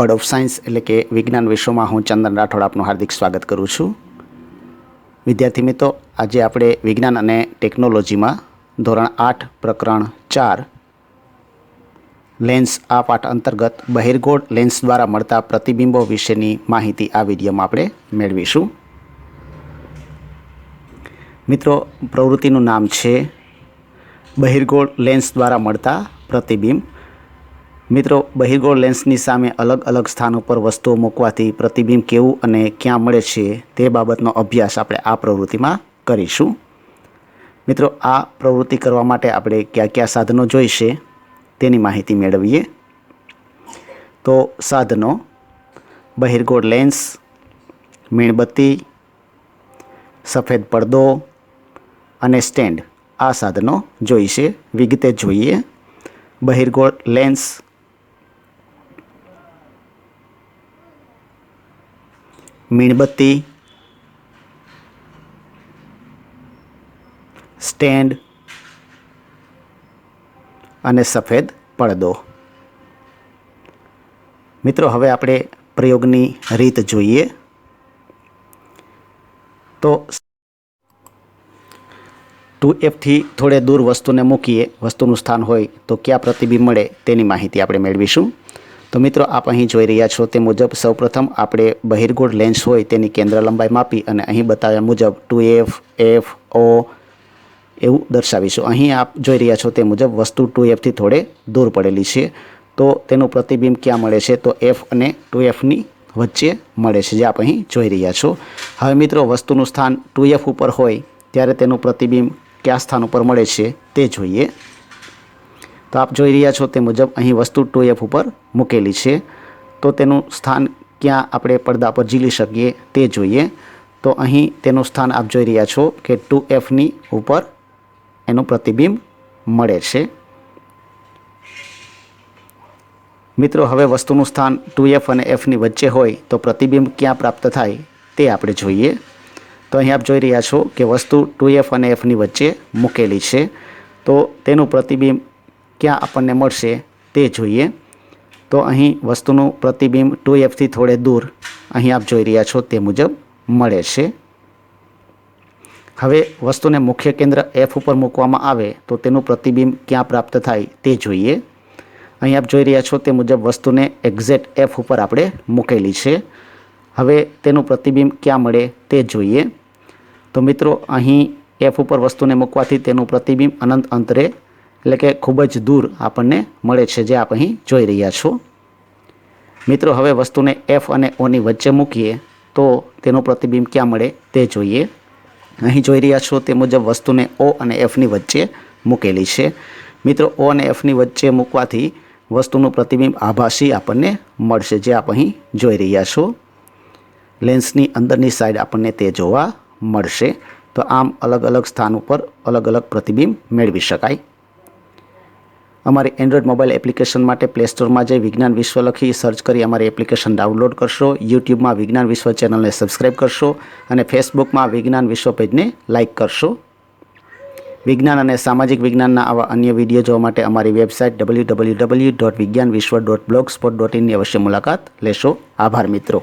Word of science એટલે કે વિજ્ઞાન વિશ્વમાં હું ચંદન રાઠોડ આપનું હાર્દિક સ્વાગત કરું છું. વિદ્યાર્થી મિત્રો, આજે આપણે વિજ્ઞાન અને ટેકનોલોજીમાં ધોરણ આઠ, પ્રકરણ ચાર, લેન્સ આ પાઠ અંતર્ગત બહિર્ગોળ લેન્સ દ્વારા મળતા પ્રતિબિંબો વિશેની માહિતી આ વિડીયોમાં આપણે મેળવીશું. મિત્રો, પ્રવૃત્તિનું નામ છે બહિર્ગોળ લેન્સ દ્વારા મળતા પ્રતિબિંબ મિત્રો, બહિર્ગોળ લેન્સની સામે અલગ અલગ સ્થાન ઉપર વસ્તુઓ મૂકવાથી પ્રતિબિંબ કેવું અને ક્યાં મળે છે તે બાબતનો અભ્યાસ આપણે આ પ્રવૃત્તિમાં કરીશું. મિત્રો, આ પ્રવૃત્તિ કરવા માટે આપણે કયા કયા સાધનો જોઈશે તેની માહિતી મેળવીએ. તો સાધનો, બહિર્ગોળ લેન્સ મીણબત્તી, સફેદ પડદો અને સ્ટેન્ડ આ સાધનો જોઈશે વિગતે જોઈએ. બહિર્ગોળ લેન્સ મીણબત્તી, સ્ટેન્ડ અને સફેદ પડદો. મિત્રો, હવે આપણે પ્રયોગની રીત જોઈએ. તો ટુ એફથી થોડે દૂર વસ્તુને મૂકીએ, વસ્તુનું સ્થાન હોય તો ક્યાં પ્રતિબિંબ મળે તેની માહિતી આપણે મેળવીશું. તો મિત્રો, આપ અહીં જોઈ રહ્યા છો તે મુજબ સૌપ્રથમ આપણે બહિર્ગોળ લેન્સ હોય તેની કેન્દ્ર લંબાઈ માપી અને અહીં બતાવ્યા મુજબ ટુ એફ એફ, ઓ એવું દર્શાવીશું. અહીં આપ જોઈ રહ્યા છો તે મુજબ વસ્તુ ટુ એફથી થોડે દૂર પડેલી છે. તો તેનું પ્રતિબિંબ ક્યાં મળે છે? તો એફ અને ટુ એફની વચ્ચે મળે છે, જે આપ અહીં જોઈ રહ્યા છો. હવે મિત્રો, વસ્તુનું સ્થાન ટુ એફ ઉપર હોય ત્યારે તેનું પ્રતિબિંબ કયા સ્થાન ઉપર મળે છે તે જોઈએ. તો આપ જોઈ રહ્યા છો તે મુજબ અહીં વસ્તુ ટુ એફ ઉપર મૂકેલી છે. તો તેનું સ્થાન ક્યાં આપણે પડદા પર ઝીલી શકીએ તે જોઈએ. તો અહીં તેનું સ્થાન આપ જોઈ રહ્યા છો કે ટુ એફની ઉપર એનું પ્રતિબિંબ મળે છે. મિત્રો, હવે વસ્તુનું સ્થાન ટુ એફ અને એફની વચ્ચે હોય તો પ્રતિબિંબ ક્યાં પ્રાપ્ત થાય તે આપણે જોઈએ. તો અહીં આપ જોઈ રહ્યા છો કે વસ્તુ ટુ એફ અને એફની વચ્ચે મૂકેલી છે. તો તેનું પ્રતિબિંબ ક્યાં આપણને મળશે તે જોઈએ. તો અહીં વસ્તુનું પ્રતિબિંબ ટુ એફથી થોડે દૂર અહીં આપ જોઈ રહ્યા છો તે મુજબ મળે છે. હવે વસ્તુને મુખ્ય કેન્દ્ર એફ ઉપર મૂકવામાં આવે તો તેનું પ્રતિબિંબ ક્યાં પ્રાપ્ત થાય તે જોઈએ. અહીં આપ જોઈ રહ્યા છો તે મુજબ વસ્તુને એક્ઝેક્ટ એફ ઉપર આપણે મૂકેલી છે. હવે તેનું પ્રતિબિંબ ક્યાં મળે તે જોઈએ. તો મિત્રો, અહીં એફ ઉપર વસ્તુને મૂકવાથી તેનું પ્રતિબિંબ અનંત અંતરે એટલે કે ખૂબ જ દૂર આપણને મળે છે જે આપ અહીં જોઈ રહ્યા છો. મિત્રો, હવે વસ્તુને એફ અને ઓની વચ્ચે મૂકીએ તો તેનું પ્રતિબિંબ ક્યાં મળે તે જોઈએ. અહીં જોઈ રહ્યા છો તે મુજબ વસ્તુને ઓ અને એફની વચ્ચે મૂકેલી છે. મિત્રો ઓ અને એફની વચ્ચે મૂકવાથી વસ્તુનું પ્રતિબિંબ આભાસી આપણને મળશે જે આપ અહીં જોઈ રહ્યા છો. લેન્સની અંદરની સાઈડ આપણને તે જોવા મળશે. તો આમ અલગ અલગ સ્થાન ઉપર અલગ અલગ પ્રતિબિંબ મેળવી શકાય. અમારી એન્ડ્રોઈડ મોબાઈલ એપ્લિકેશન માટે પ્લે સ્ટોરમાં જઈ વિજ્ઞાન વિશ્વ લખી સર્ચ કરી અમારી એપ્લિકેશન ડાઉનલોડ કરશો, યુટ્યુબમાં વિજ્ઞાન વિશ્વ ચેનલને સબસ્ક્રાઈબ કરશો અને ફેસબુકમાં વિજ્ઞાન વિશ્વ પેજને લાઇક કરશો. વિજ્ઞાન અને સામાજિક વિજ્ઞાનના આવા અન્ય વીડિયો જોવા માટે અમારી website W W W dot Vigyan Vishwa dot blog spot dot ઇનની અવશ્ય મુલાકાત લેશો. આભાર મિત્રો.